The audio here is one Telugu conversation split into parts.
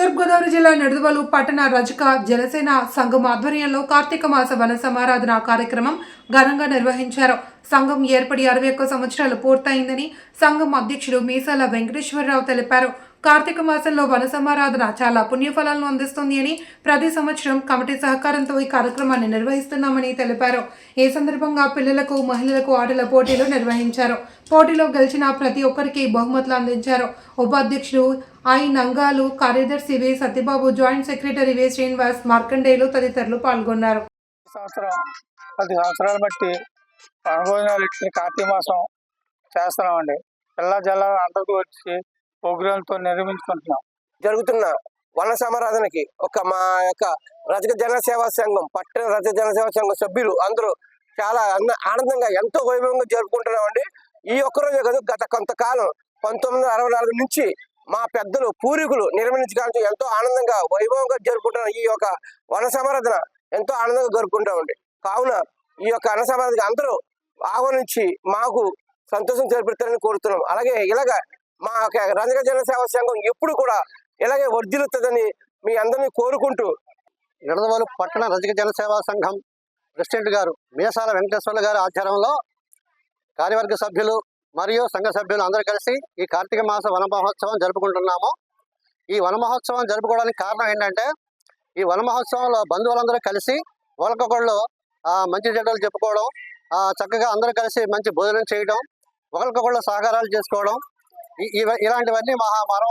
తూర్పుగోదావరి జిల్లా నిడదవలు పట్టణ రజక జనసేన సంఘం ఆధ్వర్యంలో కార్తీక మాస వన సమారాధన కార్యక్రమం ఘనంగా నిర్వహించారు. సంఘం ఏర్పడి అరవై ఒక్క సంవత్సరాలు పూర్తయిందని సంఘం అధ్యక్షుడు మీసాల వెంకటేశ్వరరావు తెలిపారు. కార్తీక మాసంలో వనసమారాధన చాలా పుణ్యఫలాలను అందిస్తుంది అని ప్రతి సంవత్సరం కమిటీ సహకారంతో ఈ కార్యక్రమాన్ని నిర్వహిస్తున్నామని తెలిపారు. ఈ సందర్భంగా పిల్లలకు మహిళలకు ఆటల పోటీలు నిర్వహించారు. పోటీలో గెలిచిన ప్రతి ఒక్కరికి బహుమతులు అందించారు. ఉపాధ్యక్షులు ఐ నంగాలు కార్యదర్శి V Satyababu joint secretary V Srinivas Markandeyulu తదితరులు పాల్గొన్నారు. సంవత్సరం పది సంవత్సరాలు బట్టి కార్తీక మాసం చేస్తున్నామండి. పిల్ల జల్ల అందరికీ వచ్చి ప్రోగ్రాంతో నిర్వహించుకుంటున్నాం జరుగుతున్న వన సమారాధనకి ఒక మా యొక్క రజక జనసేవా సంఘం పట్టణ రజక జనసేవా సంఘం సభ్యులు అందరూ చాలా ఆనందంగా ఎంతో వైభవంగా జరుపుకుంటున్నామండి. ఈ ఒక్కరోజే కాదు గత కొంతకాలం పంతొమ్మిది వందల అరవై నాలుగు నుంచి మా పెద్దలు పూర్వీకులు నిర్మించడానికి ఎంతో ఆనందంగా వైభవంగా జరుపుకుంటున్న ఈ యొక్క వన సమారాధన ఎంతో ఆనందంగా జరుపుకుంటామండి. కావున ఈ యొక్క వన సమారాధనకి అందరూ ఆహ్వానించి మాకు సంతోషం చేపడతారని కోరుతున్నాం. అలాగే ఇలాగ మా రంజక రజక సంఘం ఎప్పుడు కూడా ఇలాగే వర్ధిల్లుతుందని మీ అందరినీ కోరుకుంటూ నిడదవోలు పట్టణ రజక జనసేవా సంఘం ప్రెసిడెంట్ గారు మీసాల వెంకటేశ్వర్లు గారి ఆధ్వర్యంలో కార్యవర్గ సభ్యులు మరియు సంఘ సభ్యులు అందరూ కలిసి ఈ కార్తీక మాస వన మహోత్సవం జరుపుకుంటున్నాము. ఈ వన మహోత్సవం జరుపుకోవడానికి కారణం ఏంటంటే ఈ వన మహోత్సవంలో బంధువులందరూ కలిసి ఒకరికొకళ్ళు మంచి చెడ్డలు చెప్పుకోవడం చక్కగా అందరూ కలిసి మంచి భోజనం చేయడం ఒకరికొకళ్ళు సహకారాలు చేసుకోవడం ఇలాంటివన్నీ మహా వన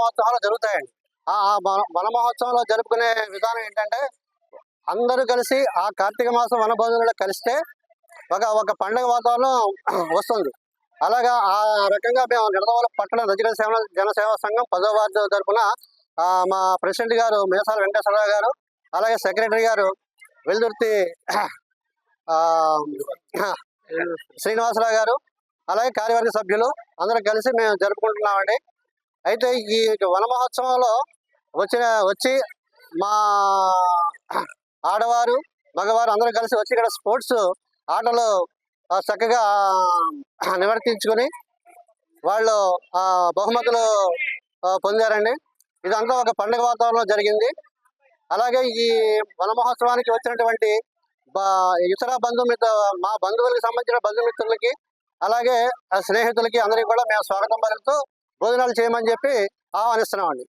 జరుగుతాయండి. ఆ ఆ వన- జరుపుకునే విధానం ఏంటంటే అందరూ కలిసి ఆ కార్తీక మాసం వనభోజనంలో కలిస్తే ఒక ఒక పండగ వాతావరణం వస్తుంది. అలాగా ఆ రకంగా మేము నిడదవోల పట్టణ రజక సేవ జనసేవా సంఘం పదో వార్డు తరపున ఆ, మా ప్రెసిడెంట్ గారు మేసాల వెంకటేశ్వరరావు గారు అలాగే సెక్రటరీ గారు వెల్దుర్తి ఆ, శ్రీనివాసరావు గారు అలాగే కార్యవర్గ సభ్యులు అందరూ కలిసి మేము జరుపుకుంటున్నామండి. అయితే ఈ వన మహోత్సవంలో వచ్చిన వచ్చి మా ఆడవారు మగవారు అందరూ కలిసి వచ్చి ఇక్కడ స్పోర్ట్స్ ఆటలు చక్కగా నివర్తించుకొని వాళ్ళు ఆ, బహుమతులు పొందారండి. ఇదంతా ఒక పండుగ వాతావరణంలో జరిగింది. అలాగే ఈ వన మహోత్సవానికి వచ్చినటువంటి ఇతర బంధుమిత్ర మా బంధువులకు సంబంధించిన బంధుమిత్రులకి అలాగే ఆ స్నేహితులకి అందరికీ కూడా మేము స్వాగతం పలుకుతూ భోజనాలు చేయమని చెప్పి ఆహ్వానిస్తున్నామండి.